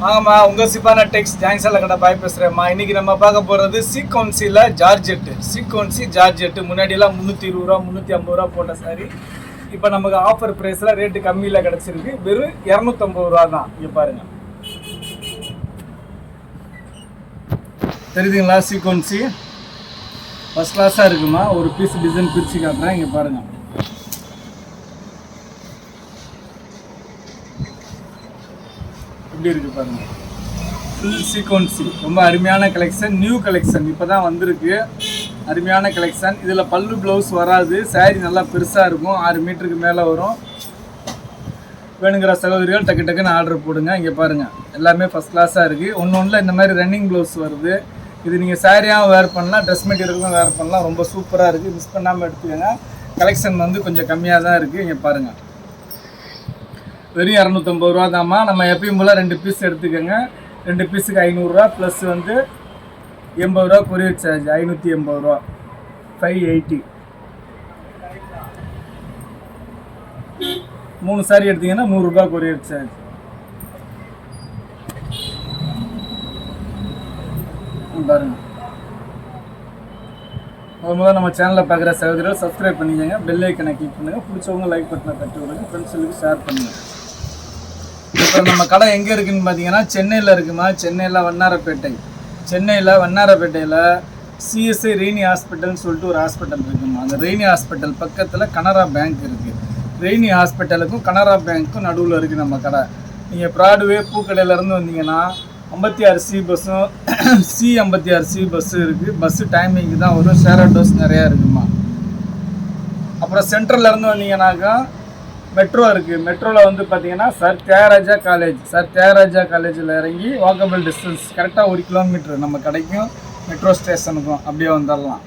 வாங்கம்மா உங்கள் சிப்பான டெக்ஸ் ஜாங்ஸில் கடை பாய் பேசுகிறேம்மா இன்றைக்கி நம்ம பார்க்க போகிறது சீக்வன்சியில் ஜார்ஜெட்டு. சீக்வன்சி ஜார்ஜெட்டு. முன்னாடியெல்லாம் முந்நூற்றி இருபது ரூபா முந்நூற்றி ஐம்பது ரூபா போட்ட சாரி இப்போ நமக்கு ஆஃபர் ப்ரைஸில் ரேட்டு கம்மியில் கிடச்சிருக்கு. வெறும் இரநூத்தம்பது ரூபா தான். இங்கே பாருங்கள் தெரியுதுங்களா சீக்வன்சி ஃபஸ்ட் கிளாஸாக இருக்குமா? ஒரு பீஸ் டிசைன் பிரித்து காட்டுறேன். இங்கே பாருங்கள் எப்படி இருக்கு பாருங்க. ஃபுல் சீக்வன்சி ரொம்ப அருமையான கலெக்ஷன் நியூ கலெக்ஷன் இப்போ தான் வந்திருக்கு. அருமையான கலெக்ஷன் இதில் பல்லு ப்ளவுஸ் வராது. Saree நல்லா பெருசாக இருக்கும். ஆறு மீட்டருக்கு மேலே வரும். வேணுங்கிற சகோதரிகள் டக்கு டக்குன்னு ஆர்டர் போடுங்க. இங்கே பாருங்கள் எல்லாமே ஃபஸ்ட் கிளாஸாக இருக்குது ஒன்று ஒன்றில் இந்த மாதிரி ரன்னிங் ப்ளவுஸ் வருது. இது நீங்கள் சாரியாகவும் வேர் பண்ணலாம். ட்ரெஸ் மெட்டீரியலும் வேர் பண்ணலாம். ரொம்ப சூப்பராக இருக்குது மிஸ் பண்ணாமல் எடுத்துக்கோங்க. கலெக்ஷன் வந்து கொஞ்சம் கம்மியாக தான் இருக்குது இங்கே பாருங்கள் வெறும் இரநூத்தம்பது ரூபா தாம்மா. நம்ம எப்பயும் போல் ரெண்டு பீஸ் எடுத்துக்கோங்க. ரெண்டு பீஸுக்கு ஐநூறுரூவா ப்ளஸ் வந்து எண்பது ரூபா கொரியர் சார்ஜ் ஐநூற்றி எண்பது ரூபா. ஃபைவ் எயிட்டி மூணு சாரி எடுத்தீங்கன்னா நூறுரூபா கொரியர் சார்ஜ் பாருங்க. அது முதல்ல நம்ம சேனலில் பார்க்குற சகோதரர்கள் சப்ஸ்கிரைப் பண்ணிக்கோங்க. பெல் ஐக்கனை கிளிக் பண்ணுங்கள் பிடிச்சவங்க லைக் பட்டனை தட்டி விடுங்க. ஃப்ரெண்ட்ஸுக்கு ஷேர் பண்ணுங்கள் இப்போ நம்ம கடை எங்கே இருக்குன்னு பார்த்தீங்கன்னா சென்னையில் இருக்குமா? சென்னையில் வண்ணாரப்பேட்டை. சென்னையில் வண்ணாரப்பேட்டையில் சிஎஸ்ஐ ரெய்னி ஹாஸ்பிட்டல்னு சொல்லிட்டு ஒரு ஹாஸ்பிட்டல் இருக்குமா? அந்த ரெய்னி ஹாஸ்பிட்டல் பக்கத்தில் கனரா பேங்க் இருக்குது ரெய்னி ஹாஸ்பிட்டலுக்கும் கனரா பேங்க்கும் நடுவில் இருக்குது நம்ம கடை. நீங்கள் ப்ராட்வே பூக்கடையிலேருந்து வந்தீங்கன்னா ஐம்பத்தி ஆறு சி பஸ்ஸும் சி ஐம்பத்தி ஆறு சி பஸ்ஸு இருக்குது பஸ்ஸு டைமிங்க்கு தான் வரும். ஷேர் ஆட்டோஸ் நிறையா இருக்குமா? அப்புறம் சென்ட்ரல்ல இருந்து வந்தீங்கன்னாக்கா மெட்ரோ இருக்குது மெட்ரோவில் வந்து பார்த்தீங்கன்னா sir Thyagaraja college sir Thyagaraja காலேஜில் இறங்கி வாக்கபிள் டிஸ்டன்ஸ் கரெக்டாக ஒரு கிலோமீட்டர் நம்ம கிடைக்கும் மெட்ரோ ஸ்டேஷனுக்கும் அப்படியே வந்துடலாம்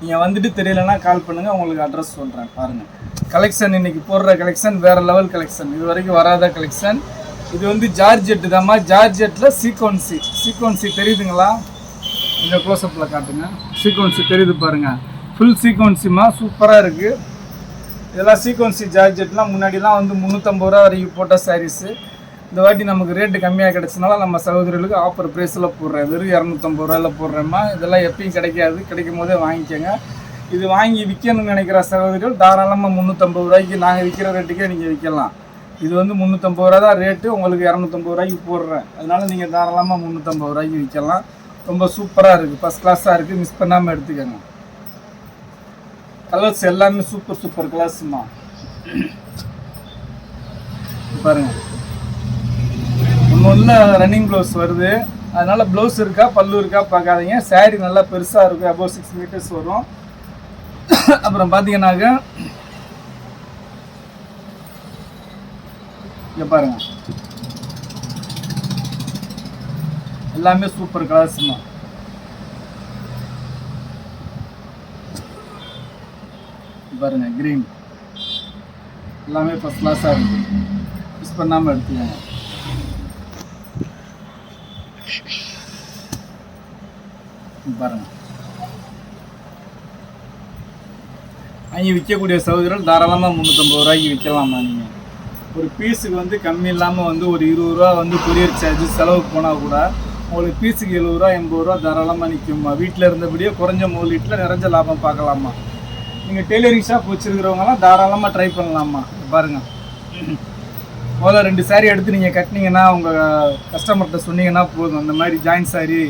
நீங்கள் வந்துட்டு தெரியலனா கால் பண்ணுங்கள் உங்களுக்கு அட்ரஸ் சொல்கிறேன் பாருங்கள் கலெக்ஷன் இன்றைக்கி போடுற கலெக்ஷன் வேறு லெவல் கலெக்ஷன் இது வரைக்கும் வராத கலெக்ஷன் இது வந்து ஜார்ஜெட்டு தாம்மா. ஜார்ஜெட்டில் சீக்வன்சி சீக்வன்சி தெரியுதுங்களா? இந்த க்ளோஸ்அப்பில் காட்டுங்க. சீக்வன்சி தெரியுது பாருங்கள் ஃபுல் சீக்வன்சிமா சூப்பராக இருக்குது இதெல்லாம் சீக்வன்சி ஜார்ஜெட்லாம் முன்னாடிலாம் வந்து முந்நூற்றம்பது ரூபா வரைக்கும் போட்ட சாரீஸு இந்த வாட்டி நமக்கு ரேட்டு கம்மியாக கிடச்சனால நம்ம சகோதரிகளுக்கு ஆஃபர் ப்ரைஸில் போடுறேன். வெறும் இரநூத்தம்பது ரூபாயில் போடுறேம்மா. இதெல்லாம் எப்பயும் கிடைக்காது. கிடைக்கும் போதே வாங்கிக்கோங்க. இது வாங்கி விற்கணும்னு நினைக்கிற சகோதரிகள் தாராளமாக முந்நூற்றம்பது ரூபாய்க்கு நாங்கள் விற்கிற ரேட்டுக்கே நீங்கள் விற்கலாம். இது வந்து முந்நூற்றம்பது ரூபா தான் ரேட்டு உங்களுக்கு இரநூத்தம்பது ரூபாய்க்கு போடுறேன். அதனால நீங்கள் தாராளமாக முந்நூற்றம்பது ரூபாய்க்கு விற்கலாம். ரொம்ப சூப்பராக இருக்குது ஃபஸ்ட் கிளாஸாக இருக்குது மிஸ் பண்ணாமல் எடுத்துக்கோங்க. கலர்ஸ் எல்லாமே சூப்பர் சூப்பர் கலர்ஸ்மா பாருங்க. ஒன்று ரன்னிங் ப்ளவுஸ் வருது. அதனால ப்ளவுஸ் இருக்கா பல்லு இருக்கா பார்க்காதீங்க. saree நல்லா பெருசாக இருக்கும் அபோவ் சிக்ஸ் மீட்டர்ஸ் வரும். அப்புறம் பார்த்தீங்கன்னாக்க இங்கே பாருங்க. எல்லாமே சூப்பர் கலர்ஸ்மா பாருங்கள் க்ரீன் எல்லாமே ஃபஸ்ட் கிளாஸாக இருக்குது மிஸ் பண்ணாமல் எடுத்துக்கோங்க. பாருங்க. வாங்கி விற்கக்கூடிய சகோதரர்கள் தாராளமாக முந்நூற்றம்பது ரூபாய்க்கு விற்கலாமா நீங்கள் ஒரு பீஸுக்கு வந்து கம்மி இல்லாமல் வந்து ஒரு இருபது ரூபா வந்து கொரியர் சார்ஜ் செலவுக்கு போனால் கூட உங்களுக்கு பீஸுக்கு எழுபது ரூபா எண்பது ரூபா தாராளமாக நிற்குமா வீட்டில் இருந்தபடியே குறைஞ்ச முதலீட்டில் நிறைஞ்ச லாபம் பார்க்கலாமா? நீங்கள் டெய்லரிங் ஷாப் வச்சுருக்கிறவங்கலாம் தாராளமாக ட்ரை பண்ணலாமா பாருங்க. முதல்ல ரெண்டு சாரீ எடுத்து நீங்கள் கட்டினீங்கன்னா உங்கள் கஸ்டமர்கிட்ட சொன்னீங்கன்னா போதும். இந்த மாதிரி ஜாயின் சாரீ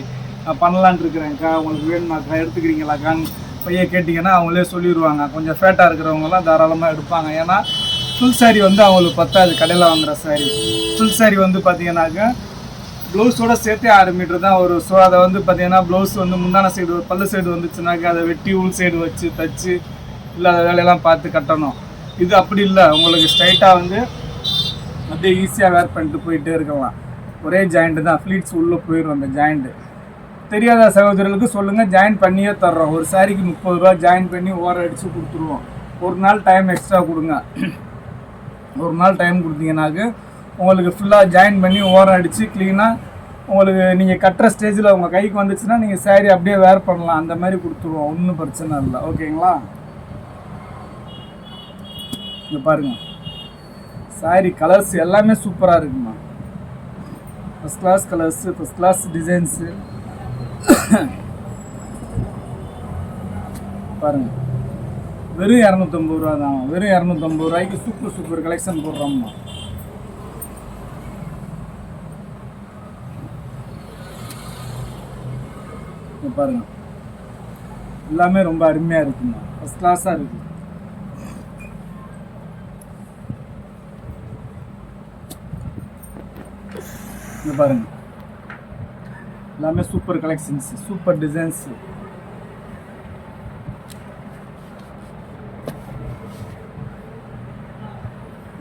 நான் பண்ணலான்ட்டு இருக்கிறேன்க்கா. உங்களுக்கு வேணுமாக்கா? எடுத்துக்கிறீங்களாக்கான்னு பையன் கேட்டிங்கன்னா அவங்களே சொல்லிடுவாங்க கொஞ்சம் ஃபேட்டாக இருக்கிறவங்கலாம் தாராளமாக எடுப்பாங்க. ஏன்னா ஃபுல் சாரீ வந்து அவங்களுக்கு பத்தாது. கடையில் வாங்குற சாரீ ஃபுல் சாரீ வந்து பார்த்தீங்கன்னாக்க ப்ளவுஸோட சேர்த்தே ஆறு மீட்டர் தான் வரும். ஸோ அதை வந்து பார்த்தீங்கன்னா ப்ளவுஸ் வந்து முந்தான சைடு பல்லு சைடு வந்துச்சுனாக்கா அதை வெட்டி உள் சைடு வச்சு தச்சு இல்லாத வேலையெல்லாம் பார்த்து கட்டணும். இது அப்படி இல்லை. உங்களுக்கு ஸ்ட்ரைட்டாக வந்து அப்படியே ஈஸியாக வேர் பண்ணிட்டு போயிட்டே இருக்கலாம். ஒரே ஜாயிண்ட் தான். ஃப்ளீட்ஸ் உள்ளே போயிடும் அந்த ஜாயிண்ட்டு தெரியாத சகோதரர்களுக்கு சொல்லுங்கள் ஜாயின் பண்ணியே தர்றோம். ஒரு சாரிக்கு முப்பது ரூபா ஜாயின் பண்ணி ஓரம் அடித்து கொடுத்துருவோம். ஒரு நாள் டைம் எக்ஸ்ட்ரா கொடுங்க. ஒரு நாள் டைம் கொடுத்தீங்கன்னாக்கு உங்களுக்கு ஃபுல்லாக ஜாயின் பண்ணி ஓரம் அடித்து க்ளீனாக உங்களுக்கு நீங்கள் கட்டுற ஸ்டேஜில் உங்கள் கைக்கு வந்துச்சுன்னா நீங்கள் சாரி அப்படியே வேர் பண்ணலாம். அந்த மாதிரி கொடுத்துருவோம். ஒன்றும் பிரச்சனை இல்லை. ஓகேங்களா இங்கே பாருங்க. சாரி கலர்ஸ் எல்லாமே சூப்பராக இருக்குமா? First class colours first class designs பாருங்க. வெறும் இரநூத்தம்பது ரூபா தான். வெறும் இரநூத்தம்பது ரூபாய்க்கு சூப்பர் சூப்பர் கலெக்ஷன் போடுறோம்மா. பாருங்க. எல்லாமே ரொம்ப அருமையாக இருக்குமா? ஃபஸ்ட் கிளாஸாக இருக்குது. இது பாருங்க. எல்லாமே சூப்பர் கலெக்ஷன்ஸ் சூப்பர் டிசைன்ஸ்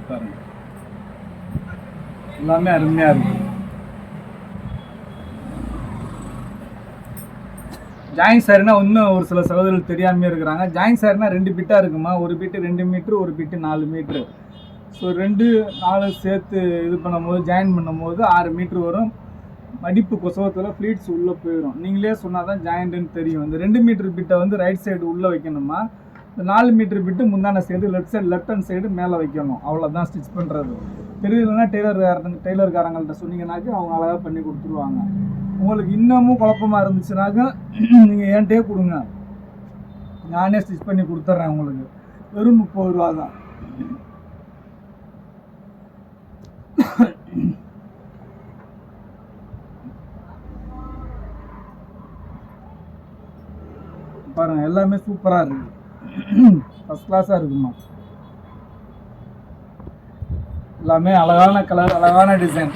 பாருங்க. எல்லாமே அருமையா இருக்கு. ஜாயின் சாரினா இன்னும் ஒரு சில சகோதரர்கள் தெரியாமே இருக்கிறாங்க. ஜாயின் சாரினா ரெண்டு பிட்டாக இருக்குமா? ஒரு பிட்டு ரெண்டு மீட்ரு ஒரு பிட்டு நாலு மீட்ரு ஸோ ரெண்டு நாலு சேர்த்து இது பண்ணும்போது ஜாயின் பண்ணும்போது ஆறு மீட்ரு வரும். மடிப்பு கொசவத்தில் ஃப்ளீட்ஸ் உள்ளே போயிடும் நீங்களே சொன்னால் தான் ஜாயிண்ட்டுன்னு தெரியும். இந்த ரெண்டு மீட்ரு பிட்டை வந்து ரைட் சைடு உள்ளே வைக்கணுமா? இந்த நாலு மீட்ரு பிட்டு முந்தான side left side left hand side மேலே வைக்கணும். அவ்வளோதான் ஸ்டிச் பண்ணுறது தெரியலன்னா டெய்லர் டெய்லர்காரங்கள்ட்ட சொன்னீங்கன்னாக்கா அவங்க அழகாக பண்ணி கொடுத்துருவாங்க. உங்களுக்கு இன்னமும் குழப்பமா இருந்துச்சுனாக்கா நீங்கள் என்கிட்டயே கொடுங்க. நானே ஸ்டிச் பண்ணி கொடுத்துட்றேன் உங்களுக்கு. வெறும் முப்பது ரூபா தான் பாருங்க எல்லாமே சூப்பராக இருக்கு. ஃபஸ்ட் கிளாஸாக இருக்குமா? எல்லாமே அழகான கலர் அழகான டிசைன்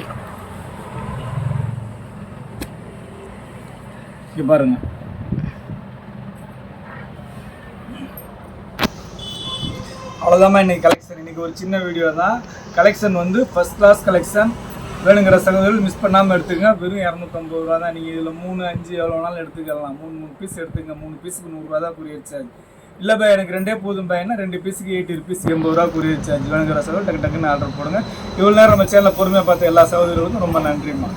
இங்க பாருங்க. அவ்வளோதான் இன்னைக்கு கலெக்ஷன் இன்னைக்கு ஒரு சின்ன வீடியோ தான். கலெக்ஷன் வந்து ஃபர்ஸ்ட் கிளாஸ் கலெக்ஷன் வேணுங்கிற சகோதரர்கள் மிஸ் பண்ணாமல் எடுத்துக்கங்க. வெறும் இரநூத்தம்பது ரூபா தான். நீங்கள் இதில் மூணு அஞ்சு எவ்வளோ எடுத்துக்கலாம். மூணு மூணு பீஸ் எடுத்துங்க மூணு பீஸுக்கு நூறுரூவா தான் கொரியர் சார்ஜ் இல்லை பா எனக்கு ரெண்டே போதும் பையனா ரெண்டு பீஸுக்கு எயிட்டி ருபீஸ் எண்பது ரூபா கொரியர் சார்ஜ் வேணுங்கிற சகோதரர் டக்கு டக்குன்னு ஆர்டர் போடுங்க. இவ்வளோ நேரம் நம்ம சேனலில் பொறுமையாக பார்த்த எல்லா சகோதரர்களுக்கும் ரொம்ப நன்றிம்மா.